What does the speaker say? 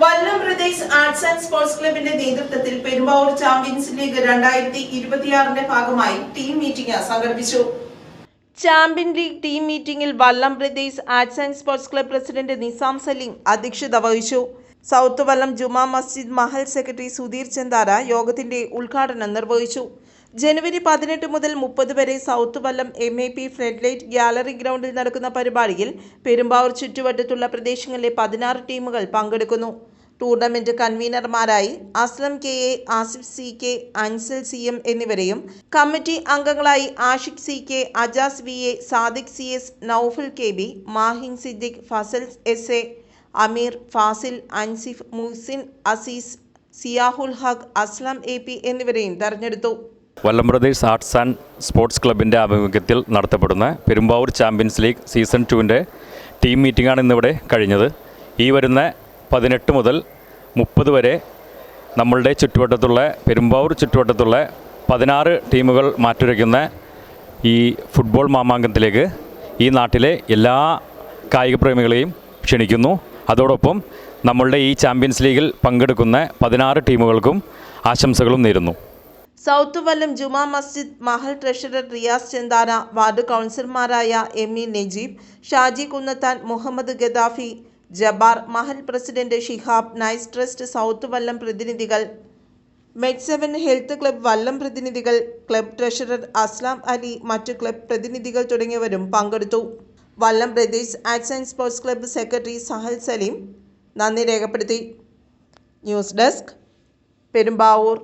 Vallam Pradesh arts and sports ക്ലബിന്റെ നേതൃത്വത്തിൽ Perumbavoor champions league രണ്ടായിരത്തി ഇരുപത്തിയാറിന്റെ ഭാഗമായി ടീം മീറ്റിംഗ് സംഘടിപ്പിച്ചു. ചാമ്പ്യൻ ലീഗ് ടീം മീറ്റിംഗിൽ Vallam Pradesh arts and sports club president Nizam Salim അധ്യക്ഷത വഹിച്ചു. സൗത്ത് വല്ലം ജുമാ മസ്ജിദ് മഹൽ സെക്രട്ടറി സുധീർ ചന്ദാര യോഗത്തിന്റെ ഉദ്ഘാടനം നിർവഹിച്ചു. ജനുവരി പതിനെട്ട് മുതൽ മുപ്പത് വരെ south Vallam M A P floodlight gallery ഗ്രൗണ്ടിൽ നടക്കുന്ന പരിപാടിയിൽ പെരുമ്പാവൂർ ചുറ്റുവട്ടത്തുള്ള പ്രദേശങ്ങളിലെ പതിനാറ് ടീമുകൾ പങ്കെടുക്കുന്നു. Tournament കൺവീനർമാരായി Aslam K A Asif C K Ansal C M എന്നിവരെയും കമ്മിറ്റി അംഗങ്ങളായി Ashiq C K Ajas V A Sadiq C S Naufal K B Mahin Siddiq Fasal S A Ameer Fasil Ansif Muhsin Azeez Siyahul Haq Aslam A P എന്നിവരെയും തെരഞ്ഞെടുത്തു. Vallam brothers arts and sports ക്ലബിന്റെ ആഭിമുഖ്യത്തിൽ നടത്തപ്പെടുന്ന Perumbavoor champions league season ടുവിന്റെ team മീറ്റിംഗാണ് ഇന്നിവിടെ കഴിഞ്ഞത്. ഈ വരുന്ന പതിനെട്ട് മുതൽ മുപ്പത് വരെ നമ്മളുടെ ചുറ്റുവട്ടത്തുള്ള പെരുമ്പാവൂർ ചുറ്റുവട്ടത്തുള്ള പതിനാറ് ടീമുകൾ മാറ്റുരയ്ക്കുന്ന ഈ ഫുട്ബോൾ മാമാങ്കത്തിലേക്ക് ഈ നാട്ടിലെ എല്ലാ കായിക പ്രേമികളെയും ക്ഷണിക്കുന്നു. അതോടൊപ്പം നമ്മളുടെ ഈ ചാമ്പ്യൻസ് ലീഗിൽ പങ്കെടുക്കുന്ന പതിനാറ് ടീമുകൾക്കും ആശംസകളും നേരുന്നു. South Vallam Juma Masjid Mahal treasurer Riyas Chenthana ward കൗൺസിലർമാരായ M E Najeeb Shaji Kunnathan Muhammad Gaddafi Jabbar Mahal president Shihab nice trust south Vallam പ്രതിനിധികൾ മെഡ് സെവൻ ഹെൽത്ത് ക്ലബ് വല്ലം പ്രതിനിധികൾ ക്ലബ് ട്രഷറർ അസ്ലാം അലി മറ്റു ക്ലബ് പ്രതിനിധികൾ തുടങ്ങിയവരും പങ്കെടുത്തു. Vallam brothers arts and sports club secretary Sahal Salim നന്ദി രേഖപ്പെടുത്തി. News desk Perumbavoor.